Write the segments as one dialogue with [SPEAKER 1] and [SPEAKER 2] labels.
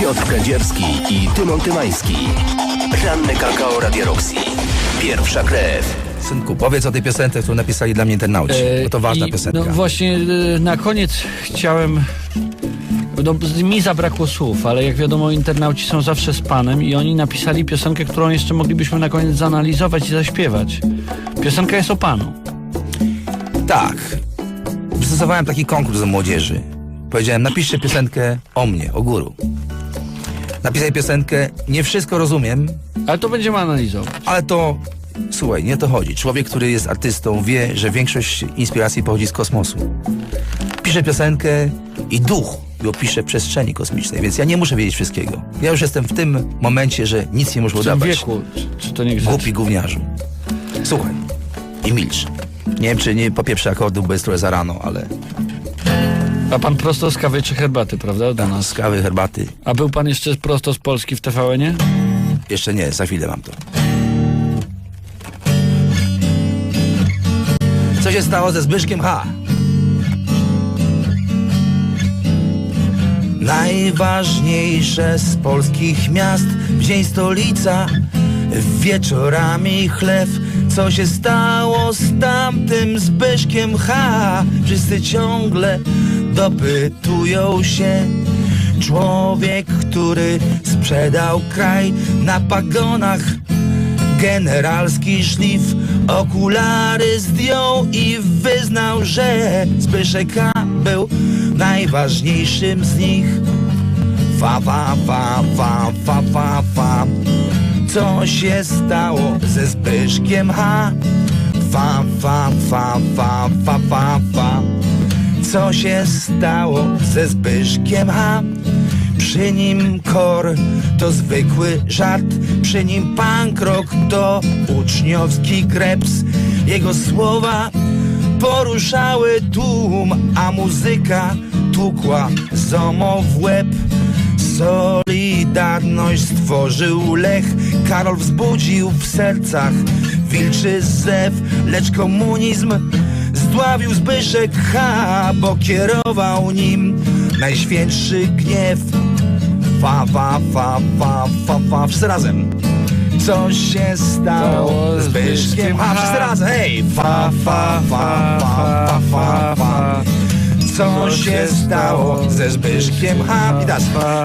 [SPEAKER 1] Piotr Kędzierski i Tymon Tymański. Ranny kakao Radio Roxy. Pierwsza krew.
[SPEAKER 2] Synku, powiedz o tej piosence, którą napisali dla mnie internauci, bo to ważna
[SPEAKER 3] I,
[SPEAKER 2] piosenka.
[SPEAKER 3] No właśnie e, na koniec chciałem. No, mi zabrakło słów, ale jak wiadomo, internauci są zawsze z panem i oni napisali piosenkę, którą jeszcze moglibyśmy na koniec zanalizować i zaśpiewać. Piosenka jest o panu.
[SPEAKER 2] Tak. Wystosowałem taki konkurs do młodzieży. Powiedziałem, napiszcie piosenkę o mnie, o guru. Napisaj piosenkę, nie wszystko rozumiem,
[SPEAKER 3] Ale to będziemy analizować.
[SPEAKER 2] ale to, słuchaj, nie o to chodzi. Człowiek, który jest artystą, wie, że większość inspiracji pochodzi z kosmosu. Pisze piosenkę i duch ją pisze w przestrzeni kosmicznej, więc ja nie muszę wiedzieć wszystkiego. Ja już jestem w tym momencie, że nic nie muszę
[SPEAKER 3] W tym
[SPEAKER 2] udawać.
[SPEAKER 3] wieku, czy, czy to nie
[SPEAKER 2] Głupi gówniarzu. Słuchaj i milcz. Nie wiem, czy nie po pierwsze akordu, bo jest trochę za rano, ale
[SPEAKER 3] A pan prosto z kawy czy herbaty, prawda? Do nas.
[SPEAKER 2] z kawy, herbaty.
[SPEAKER 3] A był pan jeszcze prosto z Polski w TVN-ie?
[SPEAKER 2] Jeszcze nie, za chwilę mam to. Co się stało ze Zbyszkiem H? Najważniejsze z polskich miast w dzień stolica Wieczorami chleb Co się stało z tamtym Zbyszkiem H? Wszyscy ciągle dopytują się Człowiek, który sprzedał kraj na pagonach Generalski szlif, okulary zdjął i wyznał, że Zbyszek K. był najważniejszym z nich. Fa, fa, fa, fa, fa, fa, fa. Co się stało ze Zbyszkiem H? Fa, fa, fa, fa, fa, fa, fa. Co się stało ze Zbyszkiem H? Przy nim kor to zwykły żart, przy nim punk rock to uczniowski kreps. Jego słowa poruszały tłum, a muzyka tukła zomo w łeb. Solidarność stworzył Lech, Karol wzbudził w sercach wilczy zew, lecz komunizm zdławił Zbyszek H, bo kierował nim najświętszy gniew. Fa, fa, fa, fa, fa, fa, wszyscy razem. Co się stało z Zbyszkiem H? Wszyscy razem, hej! Fa, fa, fa, fa, fa, fa, fa. Co się stało ze Zbyszkiem H? I teraz.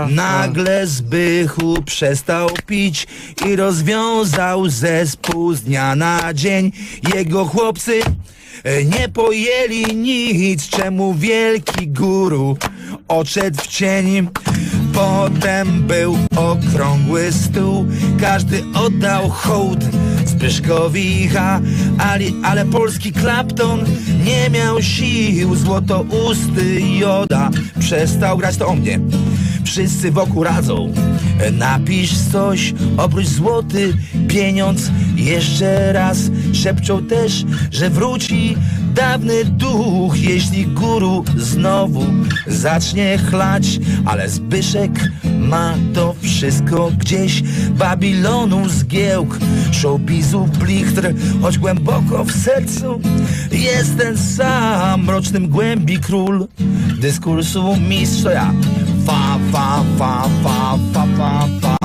[SPEAKER 2] Nagle Zbychu przestał pić i rozwiązał zespół z dnia na dzień. Jego chłopcy e, nie pojęli nic, czemu wielki guru odszedł w cień. Potem był okrągły stół, każdy oddał hołd Zbyszkowi H, ale, ale polski Clapton nie miał sił, złotousty Joda przestał grać. To o mnie. Wszyscy wokół radzą, napisz coś, oprócz złoty pieniądz. Jeszcze raz szepczą też, że wróci dawny duch, jeśli guru znowu zacznie chlać, ale Zbyszek ma to wszystko gdzieś Babilonu zgiełk, showbizu blichtr, choć głęboko w sercu jest ten sam mrocznym głębi król dyskursu mistrz to ja. Fa, fa, fa, fa, fa, fa, fa.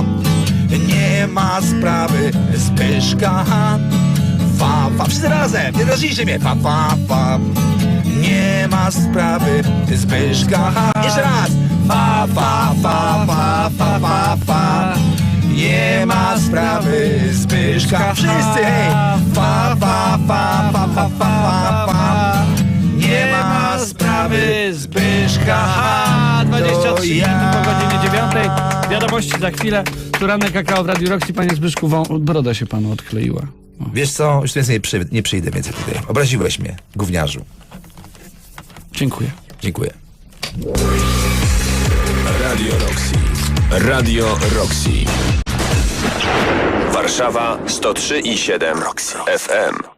[SPEAKER 2] Nie ma sprawy Zbyszka Fa, fa, wszyscy razem, nie drażnijcie mnie Fa, fa, fa Nie ma sprawy Zbyszka H. Jeszcze raz fa, fa, fa, fa, fa, fa Nie ma sprawy Zbyszka Wszyscy, hej fa, fa, fa, fa, fa Nie ma sprawy Zbyszka H.
[SPEAKER 3] 23
[SPEAKER 2] To ja.
[SPEAKER 3] po godzinie 9. Wiadomości za chwilę. Tu ranne kakao w Radiu Roxy. Panie Zbyszku, wą- broda się panu odkleiła.
[SPEAKER 2] Wiesz co, już więcej nie, przy, nie przyjdę więcej tutaj. Obraziłeś mnie, gówniarzu.
[SPEAKER 3] Dziękuję.
[SPEAKER 2] Dziękuję.
[SPEAKER 1] Radio Roxy. Radio Roxy. Warszawa 103 i 7 Roxy FM.